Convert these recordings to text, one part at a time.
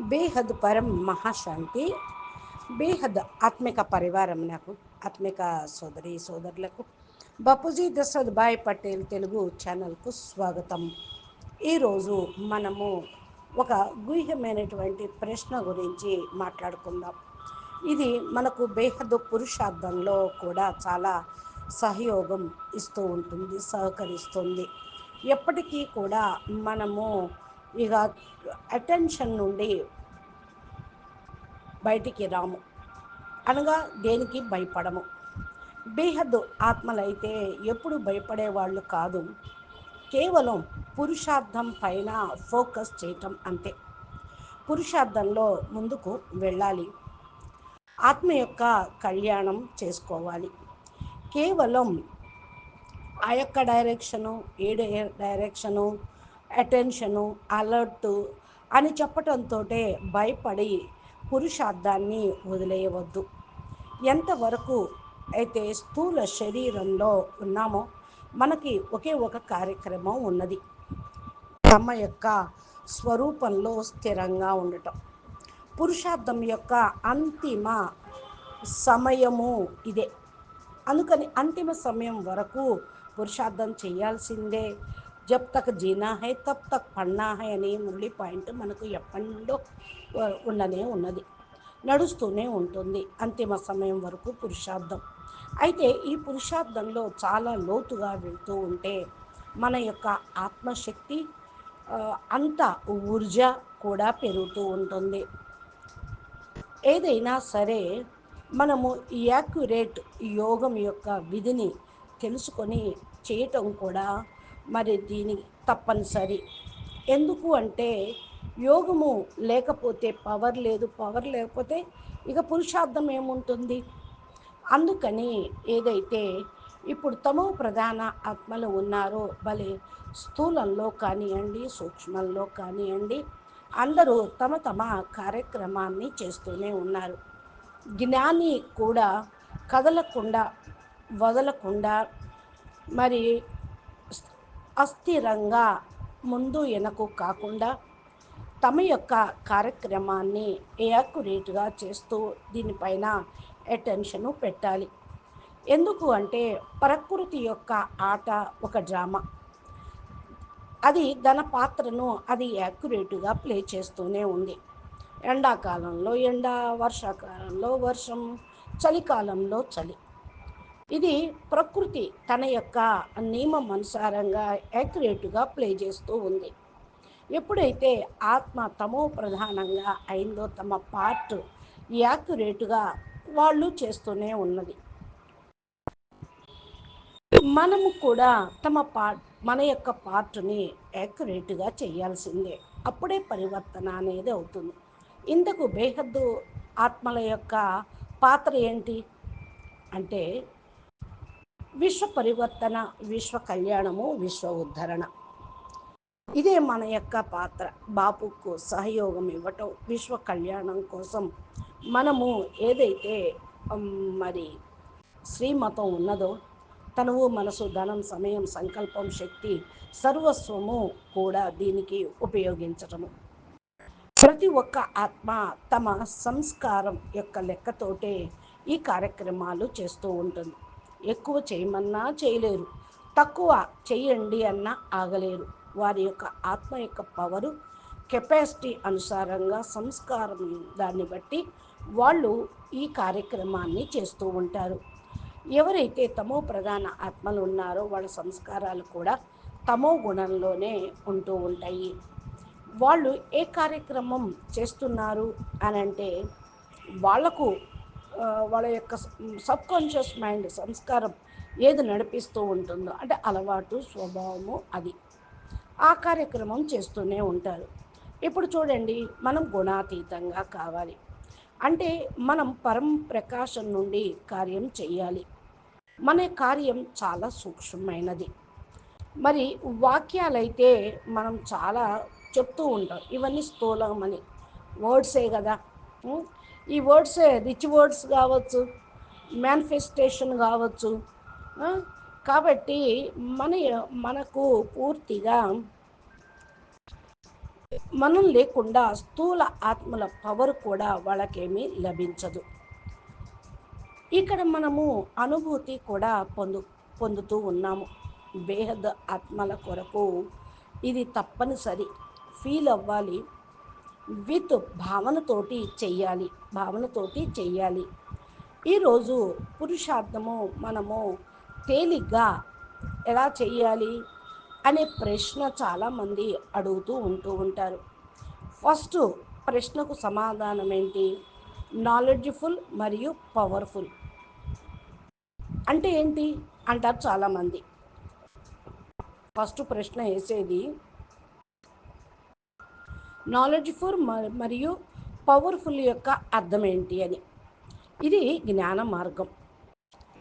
బేహద్ పరం మహాశాంతి బేహద్ ఆత్మిక పరివారం నాకు ఆత్మిక సోదరి సోదరులకు. బాపూజీ దశరథ్ భాయ్ పటేల్ తెలుగు ఛానల్కు స్వాగతం. ఈరోజు మనము ఒక గుహ్యమైనటువంటి ప్రశ్న గురించి మాట్లాడుకుందాం. ఇది మనకు బేహద్ పురుషార్థంలో కూడా చాలా సహయోగం ఇస్తూ ఉంటుంది సహకరిస్తుంది. ఎప్పటికీ కూడా మనము ఇక అటెన్షన్ నుండి బయటికి రాము. అనగా దేనికి భయపడము? బేహద్దు ఆత్మలైతే ఎప్పుడు భయపడే వాళ్ళు కాదు. కేవలం పురుషార్థం పైన ఫోకస్ చేయటం అంతే. పురుషార్థంలో ముందుకు వెళ్ళాలి. ఆత్మ యొక్క కళ్యాణం చేసుకోవాలి. కేవలం ఆ యొక్క డైరెక్షను ఏ డైరెక్షను అటెన్షను అలర్టు అని చెప్పటంతో భయపడి పురుషార్థాన్ని వదిలేయవద్దు. ఎంతవరకు అయితే స్థూల శరీరంలో ఉన్నామో మనకి ఒకే ఒక కార్యక్రమం ఉన్నది. తమ యొక్క స్వరూపంలో స్థిరంగా ఉండటం. పురుషార్థం యొక్క అంతిమ సమయము ఇదే. అందుకని అంతిమ సమయం వరకు పురుషార్థం చేయాల్సిందే. జబ్ తక్ జీనా హై తబ్ తక్ పన్నా హై అనే మురళి పాయింట్ మనకు ఎప్పటి నుండో ఉండనే ఉన్నది నడుస్తూనే ఉంటుంది అంతిమ సమయం వరకు పురుషార్థం అయితే ఈ పురుషార్థంలో చాలా లోతుగా వెళ్తూ ఉంటే మన యొక్క ఆత్మశక్తి అంత ఊర్జ కూడా పెరుగుతూ ఉంటుంది ఏదైనా సరే మనము యాక్యురేట్ యోగం యొక్క విధిని తెలుసుకొని చేయటం కూడా మరి దీని తప్పనిసరి. ఎందుకు అంటే యోగము లేకపోతే పవర్ లేదు పవర్ లేకపోతే ఇక పురుషార్థం ఏముంటుంది? అందుకని ఏదైతే ఇప్పుడు తమో ప్రధాన ఆత్మలు ఉన్నారో భలే స్థూలంలో కానివ్వండి సూక్ష్మంలో కానివ్వండి అందరూ తమ తమ కార్యక్రమాన్ని చేస్తూనే ఉన్నారు. జ్ఞాని కూడా కదలకుండా వదలకుండా మరి అస్థిరంగా ముందు వెనక కాకుండా తమ యొక్క కార్యక్రమాన్ని యాక్యురేట్గా చేస్తూ దీనిపైన అటెన్షను పెట్టాలి. ఎందుకు అంటే ప్రకృతి యొక్క ఆట ఒక డ్రామా. అది తన పాత్రను అది యాక్యురేట్గా ప్లే చేస్తూనే ఉంది. ఎండాకాలంలో ఎండ వర్షాకాలంలో వర్షం చలికాలంలో చలి. ఇది ప్రకృతి తన యొక్క నియమం అనుసారంగా యాక్యురేట్గా ప్లే చేస్తూ ఉంది. ఎప్పుడైతే ఆత్మ తమో ప్రధానంగా అయిందో తమ పార్ట్ యాక్యురేట్గా వాళ్ళు చేస్తూనే ఉన్నది. మనము కూడా తమ పార్ట్ మన యొక్క పార్ట్ని యాక్యురేట్గా చేయాల్సిందే. అప్పుడే పరివర్తన అనేది అవుతుంది. ఇంతకు బేహద్దు ఆత్మల యొక్క పాత్ర ఏంటి? అంటే విశ్వ పరివర్తన విశ్వ కళ్యాణము విశ్వ ఉద్ధరణ ఇదే మన యొక్క పాత్ర. బాపుకు సహయోగం ఇవ్వటం విశ్వ కళ్యాణం కోసం మనము ఏదైతే మరి శ్రీమతం ఉన్నదో తనువు మనసు ధనం సమయం సంకల్పం శక్తి సర్వస్వము కూడా దీనికి ఉపయోగించటము. ప్రతి ఒక్క ఆత్మ తమ సంస్కారం యొక్క లెక్కతోటే ఈ కార్యక్రమాలు చేస్తూ ఉంటుంది. ఎక్కువ చేయమన్నా చేయలేరు. తక్కువ చేయండి అన్నా ఆగలేరు. వారి యొక్క ఆత్మ యొక్క పవరు కెపాసిటీ అనుసారంగా సంస్కారం దాన్ని బట్టి వాళ్ళు ఈ కార్యక్రమాన్ని చేస్తూ ఉంటారు. ఎవరైతే తమో ప్రధాన ఆత్మలు ఉన్నారో వాళ్ళ సంస్కారాలు కూడా తమో గుణంలోనే ఉంటూ ఉంటాయి. వాళ్ళు ఏ కార్యక్రమం చేస్తున్నారు అని అంటే వాళ్ళకు వాళ్ళ యొక్క సబ్కాన్షియస్ మైండ్ సంస్కారం ఏది నడిపిస్తూ ఉంటుందో అంటే అలవాటు స్వభావము అది. ఆ కార్యక్రమం చేస్తూనే ఉంటారు. ఇప్పుడు చూడండి మనం గుణాతీతంగా కావాలి. అంటే మనం పరం ప్రకాశం నుండి కార్యం చేయాలి మన కార్యం చాలా సూక్ష్మమైనది. మరి వాక్యాలైతే మనం చాలా చెప్తూ ఉంటాం. ఇవన్నీ స్థూలమని వర్డ్సే కదా. ఈ వర్డ్సే రిచ్ వర్డ్స్ కావచ్చు మేనిఫెస్టేషన్ కావచ్చు కాబట్టి మన మనకు పూర్తిగా మనం లేకుండా స్థూల ఆత్మల పవర్ కూడా వాళ్ళకేమీ లభించదు. ఇక్కడ మనము అనుభూతి కూడా పొందు పొందుతూ ఉన్నాము. బేహద్ ఆత్మల కొరకు ఇది తప్పనిసరి. ఫీల్ అవ్వాలి. విత్ భావనతోటి చెయ్యాలి భావనతోటి చెయ్యాలి. ఈరోజు పురుషార్థము మనము తేలిగ్గా ఎలా చెయ్యాలి అనే ప్రశ్న చాలామంది అడుగుతూ ఉంటూ ఉంటారు. ఫస్ట్ ప్రశ్నకు సమాధానం ఏంటి? నాలెడ్జ్ఫుల్ మరియు పవర్ఫుల్. అంటే ఏంటి? అంటారు చాలామంది. ఫస్ట్ ప్రశ్న వేసేది నాలెడ్జ్ఫుల్ మరియు పవర్ఫుల్ యొక్క అర్థం ఏంటి అని. ఇది జ్ఞాన మార్గం.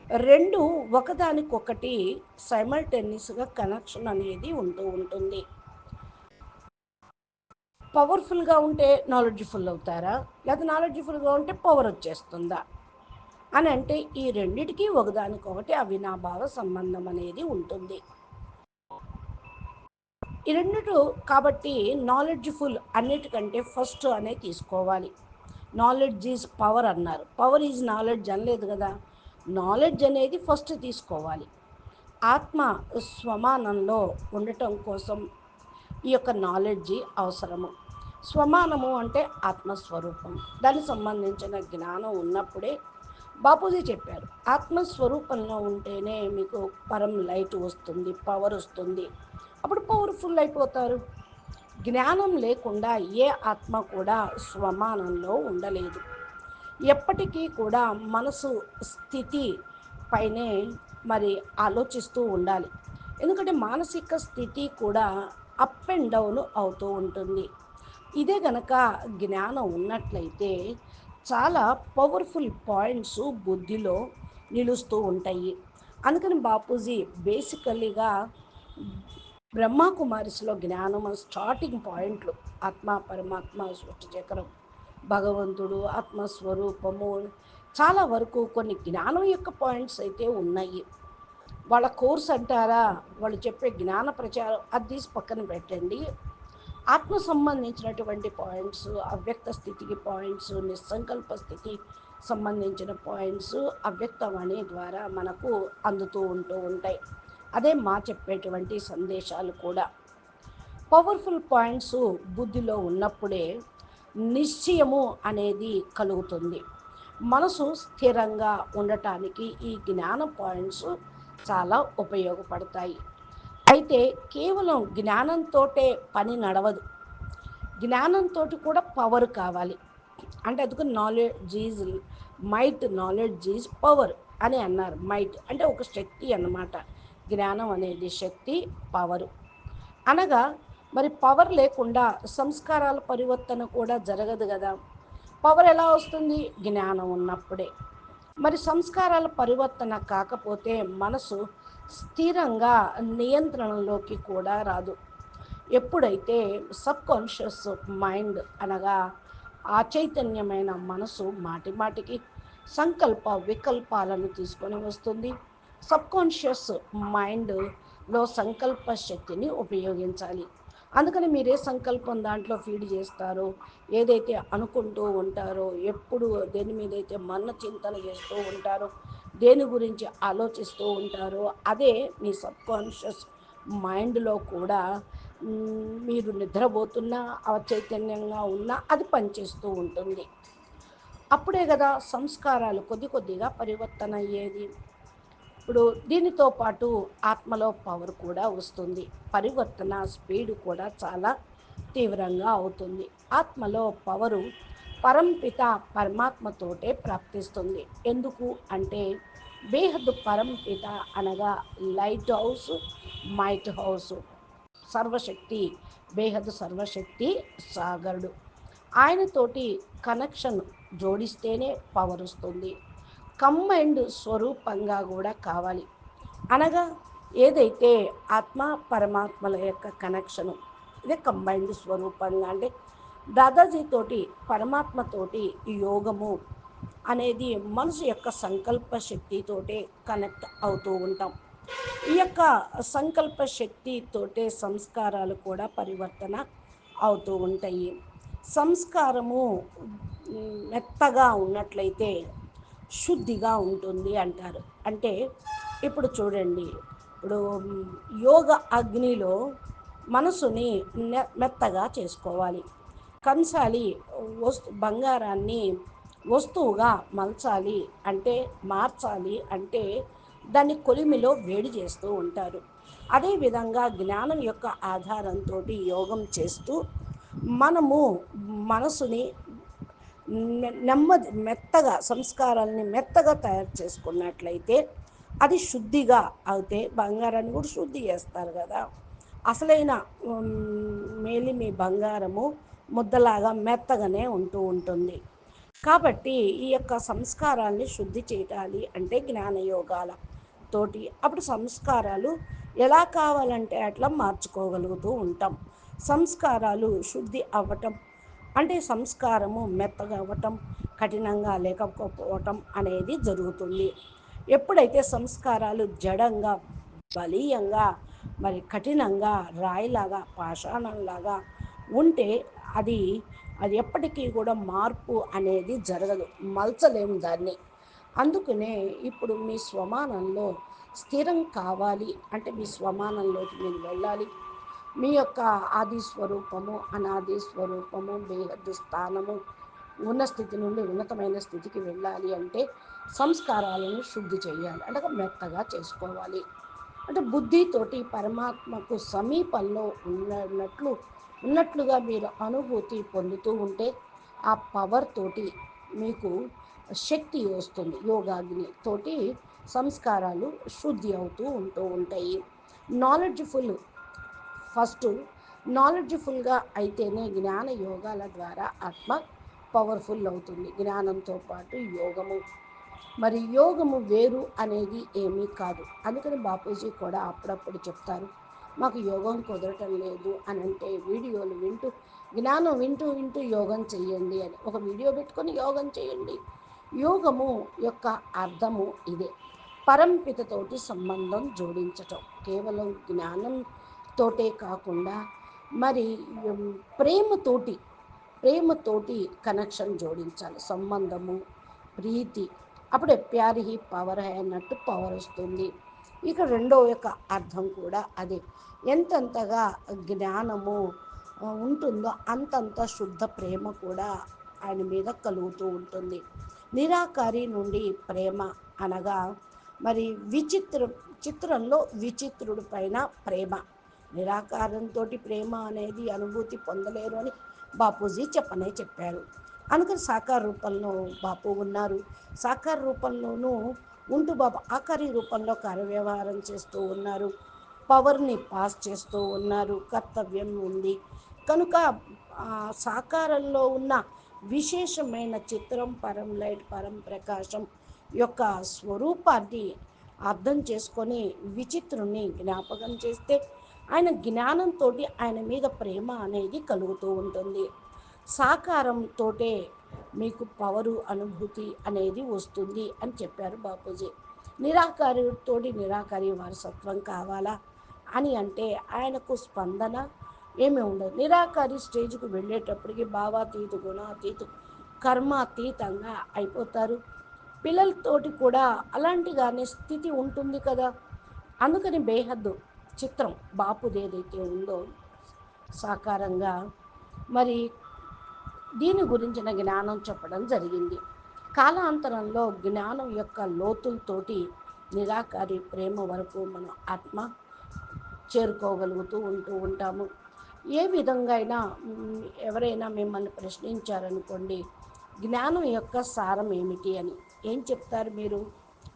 రెండు ఒకదానికొకటి సైమల్టేనియస్గా కనెక్షన్ అనేది ఉంటూ ఉంటుంది. పవర్ఫుల్గా ఉంటే నాలెడ్జ్ఫుల్ అవుతారా? లేదా నాలెడ్జ్ఫుల్గా ఉంటే పవర్ వచ్చేస్తుందా? అని అంటే ఈ రెండిటికి ఒకదానికొకటి అవినాభావ సంబంధం అనేది ఉంటుంది. ఈ రెండిటు కాబట్టి నాలెడ్జ్ఫుల్ అన్నిటికంటే ఫస్ట్ అనే తీసుకోవాలి. నాలెడ్జ్ ఈజ్ పవర్ అన్నారు. పవర్ ఈజ్ నాలెడ్జ్ అనలేదు కదా. నాలెడ్జ్ అనేది ఫస్ట్ తీసుకోవాలి. ఆత్మ స్వమానంలో ఉండటం కోసం ఈ యొక్క నాలెడ్జి అవసరము. స్వమానము అంటే ఆత్మస్వరూపం. దానికి సంబంధించిన జ్ఞానం ఉన్నప్పుడే బాపూజీ చెప్పారు. ఆత్మస్వరూపంలో ఉంటేనే మీకు పరం లైట్ వస్తుంది పవర్ వస్తుంది. అప్పుడు పవర్ఫుల్ అయిపోతారు జ్ఞానం లేకుండా ఏ ఆత్మ కూడా స్వమానంలో ఉండలేదు. ఎప్పటికీ కూడా మనసు స్థితి పైనే మరి ఆలోచిస్తూ ఉండాలి. ఎందుకంటే మానసిక స్థితి కూడా అప్ అండ్ డౌన్ అవుతూ ఉంటుంది. ఇదే గనక జ్ఞానం ఉన్నట్లయితే చాలా పవర్ఫుల్ పాయింట్స్ బుద్ధిలో నిలుస్తూ ఉంటాయి. అందుకని బాపూజీ బేసికల్లీగా బ్రహ్మకుమారిస్లో జ్ఞానం స్టార్టింగ్ పాయింట్లు ఆత్మ పరమాత్మ సృష్టి చక్రం భగవంతుడు ఆత్మస్వరూపము చాలా వరకు కొన్ని జ్ఞానం యొక్క పాయింట్స్ అయితే ఉన్నాయి. వాళ్ళ కోర్స్ అంటారా? వాళ్ళు చెప్పే జ్ఞాన ప్రచారం అది తీసి పక్కన పెట్టండి. ఆత్మ సంబంధించినటువంటి పాయింట్స్ అవ్యక్త స్థితికి పాయింట్స్ నిస్సంకల్ప స్థితి సంబంధించిన పాయింట్స్ అవ్యక్తవాణి ద్వారా మనకు అందుతూ ఉంటూ ఉంటాయి. అదే మా చెప్పేటువంటి సందేశాలు కూడా. పవర్ఫుల్ పాయింట్స్ బుద్ధిలో ఉన్నప్పుడే నిశ్చయము అనేది కలుగుతుంది. మనసు స్థిరంగా ఉండటానికి ఈ జ్ఞాన పాయింట్స్ చాలా ఉపయోగపడతాయి. అయితే కేవలం జ్ఞానంతో పని నడవదు. జ్ఞానంతో కూడా పవర్ కావాలి. అంటే అందుకు knowledge is might knowledge is power అని అన్నారు. మైట్ అంటే ఒక శక్తి అన్నమాట. జ్ఞానం అనేది శక్తి పవరు. అనగా మరి పవర్ లేకుండా సంస్కారాల పరివర్తన కూడా జరగదు కదా. పవర్ ఎలా వస్తుంది? జ్ఞానం ఉన్నప్పుడే. మరి సంస్కారాల పరివర్తన కాకపోతే మనసు స్థిరంగా నియంత్రణలోకి కూడా రాదు. ఎప్పుడైతే సబ్ కాన్షియస్ మైండ్ అనగా ఆ చైతన్యమైన మనసు మాటి మాటికి సంకల్ప వికల్పాలను తీసుకొని వస్తుంది. సబ్ కాన్షియస్ మైండ్లో సంకల్ప శక్తిని ఉపయోగించాలి. అందుకని మీరు ఏ సంకల్పం దాంట్లో ఫీడ్ చేస్తారో. ఏదైతే అనుకుంటూ ఉంటారో ఎప్పుడు దేని మీద అయితే మన్న చింతన చేస్తూ ఉంటారో దేని గురించి ఆలోచిస్తూ ఉంటారో అదే మీ సబ్ కాన్షియస్ మైండ్లో కూడా మీరు నిద్రపోతున్నా చైతన్యంగా ఉన్నా అది పనిచేస్తూ ఉంటుంది. అప్పుడే కదా సంస్కారాలు కొద్ది కొద్దిగా పరివర్తన అయ్యేది ఇప్పుడు దీనితో పాటు ఆత్మలో పవర్ కూడా వస్తుంది. పరివర్తన స్పీడ్ కూడా చాలా తీవ్రంగా అవుతుంది. ఆత్మలో పవరు పరంపిత పరమాత్మతోటే ప్రాప్తిస్తుంది. ఎందుకు అంటే బేహద్ పరంపిత అనగా లైట్ హౌస్ మైట్ హౌస్ సర్వశక్తి బేహద్ సర్వశక్తి సాగరుడు. ఆయనతోటి కనెక్షన్ జోడిస్తేనే పవర్ వస్తుంది. కంబైండ్ స్వరూపంగా కూడా కావాలి. అనగా ఏదైతే ఆత్మ పరమాత్మల యొక్క కనెక్షను ఇదే కంబైండ్ స్వరూపంగా అంటే దాదాజీతోటి పరమాత్మతోటి యోగము అనేది మనసు యొక్క సంకల్ప శక్తితోటే కనెక్ట్ అవుతూ ఉంటాం. ఈ యొక్క సంకల్ప శక్తితోటే సంస్కారాలు కూడా పరివర్తన అవుతూ ఉంటాయి. సంస్కారము మెత్తగా ఉన్నట్లయితే శుద్ధిగా ఉంటుంది అంటారు. అంటే ఇప్పుడు చూడండి ఇప్పుడు యోగ అగ్నిలో మనసుని మెత్తగా చేసుకోవాలి. కంసాలి వస్తు బంగారాన్ని వస్తువుగా మలచాలి అంటే మార్చాలి అంటే దాన్ని కొలిమిలో వేడి చేస్తూ ఉంటారు. అదేవిధంగా జ్ఞానం యొక్క ఆధారంతో యోగం చేస్తూ మనము మనసుని నెమ్మది మెత్తగా సంస్కారాలని మెత్తగా తయారు చేసుకున్నట్లయితే అది శుద్ధిగా అయితే బంగారాన్ని కూడా శుద్ధి చేస్తారు కదా. అసలైన మేలి మేలిమి బంగారము ముద్దలాగా మెత్తగానే ఉంటూ ఉంటుంది. కాబట్టి ఈ యొక్క సంస్కారాన్ని శుద్ధి చేయాలి అంటే జ్ఞానయోగాల తోటి. అప్పుడు సంస్కారాలు ఎలా కావాలంటే అట్లా మార్చుకోగలుగుతూ ఉంటాం. సంస్కారాలు శుద్ధి అవ్వటం అంటే సంస్కారము మెత్తగా అవ్వటం కఠినంగా లేకపోవటం అనేది జరుగుతుంది. ఎప్పుడైతే సంస్కారాలు జడంగా బలీయంగా మరి కఠినంగా రాయిలాగా పాషాణంలాగా ఉంటే అది అది ఎప్పటికీ కూడా మార్పు అనేది జరగదు. మలచలేము దాన్ని. అందుకనే ఇప్పుడు మీ స్వమానంలో స్థిరం కావాలి అంటే మీ స్వమానంలోకి మీరు వెళ్ళాలి. మీ యొక్క ఆది స్వరూపము అనాది స్వరూపము బేహద్దు స్థానము ఉన్న స్థితి నుండి ఉన్నతమైన స్థితికి వెళ్ళాలి అంటే సంస్కారాలను శుద్ధి చేయాలి. అంటే మెత్తగా చేసుకోవాలి. అంటే బుద్ధితోటి పరమాత్మకు సమీపంలో ఉన్నట్లు ఉన్నట్లుగా మీరు అనుభూతి పొందుతూ ఉంటే ఆ పవర్ తోటి మీకు శక్తి వస్తుంది. యోగాగ్ని తోటి సంస్కారాలు శుద్ధి అవుతూ ఉంటూ ఉంటాయి. నాలెడ్జ్ఫుల్ ఫస్ట్ నాలెడ్జ్ఫుల్గా అయితేనే జ్ఞాన యోగాల ద్వారా ఆత్మ పవర్ఫుల్ అవుతుంది జ్ఞానంతో పాటు యోగము. మరి యోగము వేరు అనేది ఏమీ కాదు. అందుకని బాపూజీ కూడా అప్పుడప్పుడు చెప్తారు మాకు యోగం కుదరటం లేదు అని అంటే వీడియోలు వింటూ జ్ఞానం వింటూ వింటూ యోగం చేయండి అని. ఒక వీడియో పెట్టుకొని యోగం చేయండి యోగము యొక్క అర్థము ఇదే. పరంపితతోటి సంబంధం జోడించటం. కేవలం జ్ఞానం తోటే కాకుండా మరి ప్రేమతోటి ప్రేమతోటి కనెక్షన్ జోడించాలి. సంబంధము ప్రీతి అప్పుడే ప్యారి హీ పవర్ హై అన్నట్టు పవర్ వస్తుంది. ఇక రెండో యొక్క అర్థం కూడా అదే. ఎంతెంతగా జ్ఞానము ఉంటుందో అంతంత శుద్ధ ప్రేమ కూడా ఆయన మీద కలుగుతూ ఉంటుంది. నిరాకారి నుండి ప్రేమ అనగా మరి విచిత్ర చిత్రంలో విచిత్రుడి పైన ప్రేమ. నిరాకారంతో ప్రేమ అనేది అనుభూతి పొందలేరు అని బాపూజీ చెప్పనే చెప్పారు. అనుకుని సాకార రూపంలో బాపు ఉన్నారు. సాకార రూపంలోనూ ఉంటూ బాబు ఆకారి రూపంలో కార్యవ్యవహారం చేస్తూ ఉన్నారు. పవర్ని పాస్ చేస్తూ ఉన్నారు. కర్తవ్యం ఉంది. కనుక ఆ, సాకారంలో ఉన్న విశేషమైన చిత్రం పరం లైట్ పరం ప్రకాశం యొక్క స్వరూపాన్ని అర్థం చేసుకొని విచిత్రుని జ్ఞాపకం చేస్తే ఆయన జ్ఞానంతో ఆయన మీద ప్రేమ అనేది కలుగుతూ ఉంటుంది. సాకారంతో మీకు పవరు అనుభూతి అనేది వస్తుంది అని చెప్పారు బాపూజీ. నిరాకారితోటి నిరాకారి వారసత్వం కావాలా అని అంటే ఆయనకు స్పందన ఏమీ ఉండదు. నిరాకారి స్టేజ్కి వెళ్ళేటప్పటికి భావాతీత గుణాతీత కర్మాతీతంగా అయిపోతారు. పిల్లలతోటి కూడా అలాంటిగానే స్థితి ఉంటుంది కదా. అందుకని బేహద్దు. చిత్రం బాపుది ఏదైతే ఉందో సాకారంగా. మరి దీని గురించిన జ్ఞానం చెప్పడం జరిగింది. కాలాంతరంలో జ్ఞానం యొక్క లోతులతోటి నిరాకారి ప్రేమ వరకు మన ఆత్మ చేరుకోగలుగుతూ ఉంటూ ఉంటాము. ఏ విధంగా అయినా ఎవరైనా మిమ్మల్ని ప్రశ్నించారనుకోండి జ్ఞానం యొక్క సారం ఏమిటి అని ఏం చెప్తారు మీరు?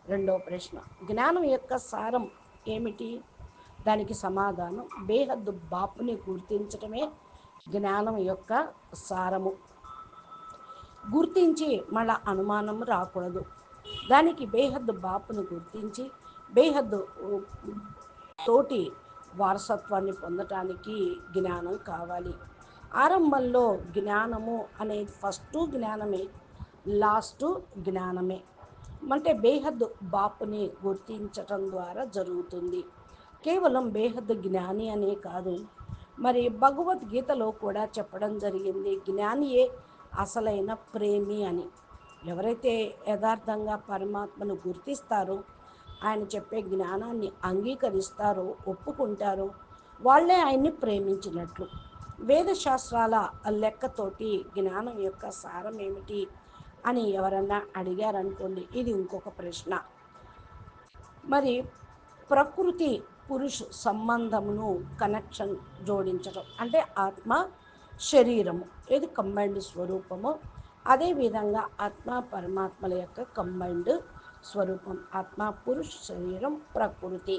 రెండో ప్రశ్న. జ్ఞానం యొక్క సారం ఏమిటి? దానికి సమాధానం. బేహద్దు బాపుని గుర్తించటమే జ్ఞానం యొక్క సారము. గుర్తించి మళ్ళా అనుమానం రాకూడదు. దానికి బేహద్దు బాపును గుర్తించి బేహద్దు తోటి వారసత్వాన్ని పొందటానికి జ్ఞానం కావాలి. ఆరంభంలో జ్ఞానము అనేది ఫస్ట్ జ్ఞానమే లాస్ట్ జ్ఞానమే. అంటే బేహద్దు బాపుని గుర్తించటం ద్వారా జరుగుతుంది. కేవలం బేహద్ జ్ఞాని అనే కాదు. మరి భగవద్గీతలో కూడా చెప్పడం జరిగింది జ్ఞానియే అసలైన ప్రేమి అని. ఎవరైతే యథార్థంగా పరమాత్మను గుర్తిస్తారో ఆయన చెప్పే జ్ఞానాన్ని అంగీకరిస్తారో ఒప్పుకుంటారో వాళ్ళే ఆయన్ని ప్రేమించినట్లు. వేదశాస్త్రాల లెక్కతోటి జ్ఞానం యొక్క సారం ఏమిటి అని ఎవరన్నా అడిగారనుకోండి ఇది ఇంకొక ప్రశ్న. మరి ప్రకృతి పురుష సంబంధమును కనెక్షన్ జోడించడం అంటే ఆత్మ శరీరము ఇది కంబైండ్ స్వరూపము. అదేవిధంగా ఆత్మ పరమాత్మల యొక్క కంబైండ్ స్వరూపం ఆత్మ పురుష శరీరం ప్రకృతి.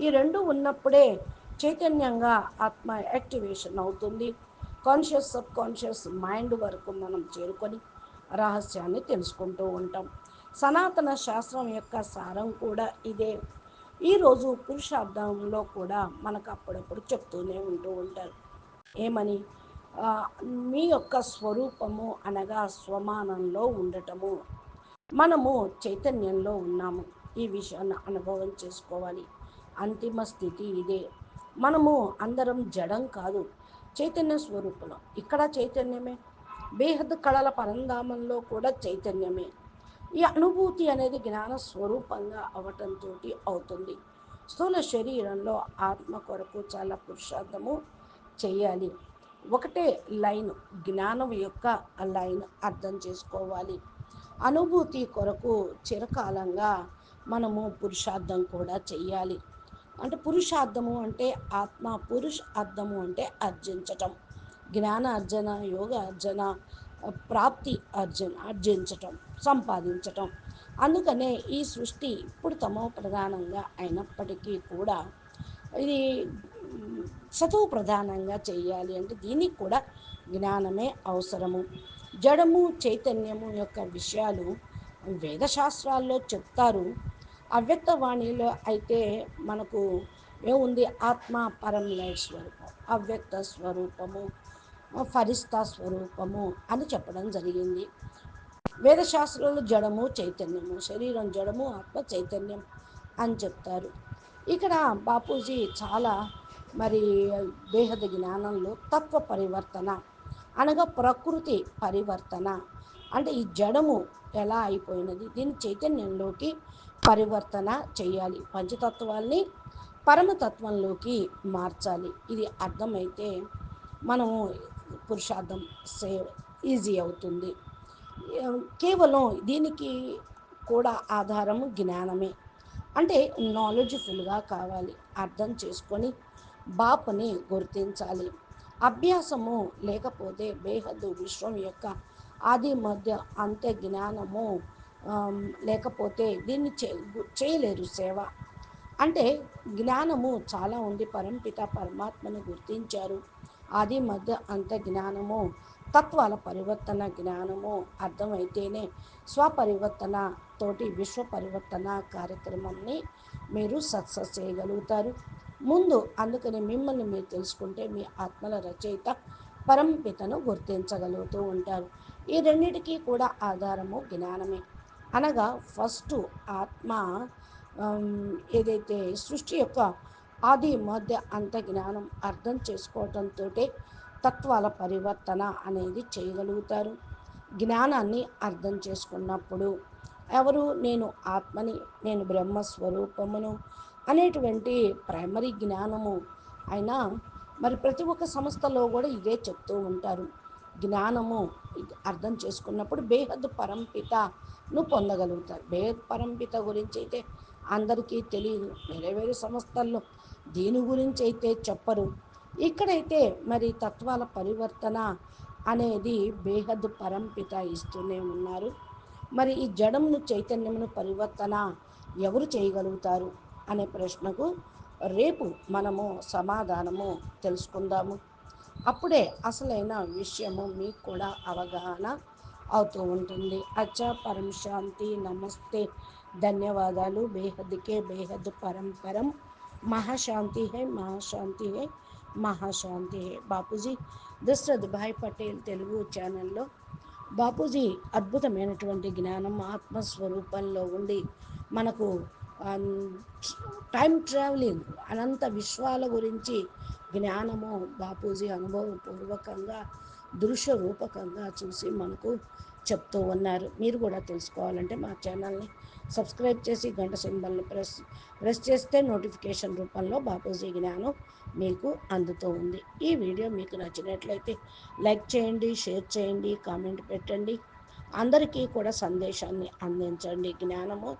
ఈ రెండు ఉన్నప్పుడే చైతన్యంగా ఆత్మ యాక్టివేషన్ అవుతుంది. కాన్షియస్ సబ్ కాన్షియస్ మైండ్ వరకు మనం చేరుకొని రహస్యాన్ని తెలుసుకుంటూ ఉంటాం. సనాతన శాస్త్రం యొక్క సారం కూడా ఇదే. ఈరోజు పురుషార్థంలో కూడా మనకు అప్పుడప్పుడు చెప్తూనే ఉంటూ ఉంటారు. ఏమని? మీ యొక్క స్వరూపము అనగా స్వమానంలో ఉండటము. మనము చైతన్యంలో ఉన్నాము. ఈ విషయాన్ని అనుభవం చేసుకోవాలి. అంతిమ స్థితి ఇదే. మనము అందరం జడం కాదు. చైతన్య స్వరూపులం. ఇక్కడ చైతన్యమే. బేహద్ కళల పరంధామంలో కూడా చైతన్యమే. ఈ అనుభూతి అనేది జ్ఞాన స్వరూపంగా అవటంతో అవుతుంది. స్థూల శరీరంలో ఆత్మ కొరకు చాలా పురుషార్థము చేయాలి. ఒకటే లైన్ జ్ఞానం యొక్క లైన్ అర్థం చేసుకోవాలి. అనుభూతి కొరకు చిరకాలంగా మనము పురుషార్థం కూడా చెయ్యాలి అంటే పురుషార్థము అంటే ఆత్మ పురుష అర్థము అంటే అర్జించటం. జ్ఞాన అర్జన యోగ అర్జన ప్రాప్తి అర్జన్ అర్జించటం సంపాదించటం. అందుకనే ఈ సృష్టి ఇప్పుడు తమో ప్రధానంగా అయినప్పటికీ కూడా ఇది సతువు ప్రధానంగా చేయాలి అంటే దీనికి కూడా జ్ఞానమే అవసరము. జడము చైతన్యము యొక్క విషయాలు వేదశాస్త్రాల్లో చెప్తారు. అవ్యక్తవాణిలో అయితే మనకు ఏముంది? ఆత్మ పరం స్వరూపం అవ్యక్త స్వరూపము. ఫరిస్తా స్వరూపము అని చెప్పడం జరిగింది. వేదశాస్త్రంలో జడము చైతన్యము శరీరం జడము ఆత్మ చైతన్యం అని చెప్తారు. ఇక్కడ బాపూజీ చాలా మరి దేహద జ్ఞానంలో తత్వ పరివర్తన అనగా ప్రకృతి పరివర్తన. అంటే ఈ జడము ఎలా అయిపోయినది? దీని చైతన్యంలోకి పరివర్తన చేయాలి. పంచతత్వాల్ని పరమతత్వంలోకి మార్చాలి. ఇది అర్థమైతే మనము పురుషార్థం సేవ్ ఈజీ అవుతుంది. కేవలం దీనికి కూడా ఆధారము జ్ఞానమే. అంటే నాలెడ్జ్ఫుల్గా కావాలి. అర్థం చేసుకొని బాపుని గుర్తించాలి. అభ్యాసము లేకపోతే బేహద్దు విశ్వం యొక్క ఆది మధ్య అంత్య జ్ఞానము లేకపోతే దీన్ని చేయలేరు సేవ. అంటే జ్ఞానము చాలా ఉంది. పరంపిత పరమాత్మను గుర్తించారు. ఆది మధ్య అంత జ్ఞానము తత్వాల పరివర్తన జ్ఞానము అర్థమైతేనే స్వపరివర్తన తోటి విశ్వ పరివర్తన కార్యక్రమాన్ని మీరు సక్సెస్ చేయగలుగుతారు. ముందు అందుకని మిమ్మల్ని మీరు తెలుసుకుంటే మీ ఆత్మల రచయిత పరంపితను గుర్తించగలుగుతూ ఉంటారు. ఈ రెండింటికి కూడా ఆధారము జ్ఞానమే. అనగా ఫస్ట్ ఆత్మ ఏదైతే సృష్టి యొక్క ఆది మధ్య అంత జ్ఞానం అర్థం చేసుకోవటంతో తత్వాల పరివర్తన అనేది చేయగలుగుతారు. జ్ఞానాన్ని అర్థం చేసుకున్నప్పుడు ఎవరు నేను ఆత్మని నేను బ్రహ్మస్వరూపమును అనేటువంటి ప్రైమరీ జ్ఞానము అయినా మరి ప్రతి ఒక్క సంస్థలో కూడా ఇదే చెప్తూ ఉంటారు. జ్ఞానము అర్థం చేసుకున్నప్పుడు బేహద్ పరంపితను పొందగలుగుతారు. బేహద్ పరంపిత గురించి అయితే అందరికీ తెలియదు వేరే వేరే సంస్థల్లో దీని గురించి అయితే చెప్పరు. ఇక్కడైతే మరి తత్వాల పరివర్తన అనేది బేహద్ పరంపిత ఇస్తూనే ఉన్నారు. మరి ఈ జడమును చైతన్యమును పరివర్తన ఎవరు చేయగలుగుతారు అనే ప్రశ్నకు రేపు మనము సమాధానము తెలుసుకుందాము. అప్పుడే అసలైన విషయము మీకు కూడా అవగాహన అవుతూ ఉంటుంది. అచ్చ పరం శాంతి నమస్తే. ధన్యవాదాలు బేహద్కే బేహద్ పరంపరం మహాశాంతి హే మహాశాంతి హే మహాశాంతి హే బాపూజీ దశరథ్ భాయ్ పటేల్ తెలుగు ఛానల్లో బాపూజీ అద్భుతమైనటువంటి జ్ఞానం ఆత్మస్వరూపంలో ఉండి మనకు టైం ట్రావెలింగ్ అనంత విశ్వాల గురించి జ్ఞానము బాపూజీ అనుభవపూర్వకంగా దృశ్య రూపకంగా చూసి మనకు చెప్తూ ఉన్నారు. మీరు కూడా తెలుసుకోవాలంటే మా ఛానల్ని సబ్స్క్రైబ్ చేసి గంట సింబల్ని ప్రెస్ ప్రెస్ చేస్తే నోటిఫికేషన్ రూపంలో బాపూజీ జ్ఞానం మీకు అందుతూ ఉంది. ఈ వీడియో మీకు నచ్చినట్లయితే లైక్ చేయండి షేర్ చేయండి కామెంట్ పెట్టండి. అందరికీ కూడా సందేశాన్ని అందించండి. జ్ఞానము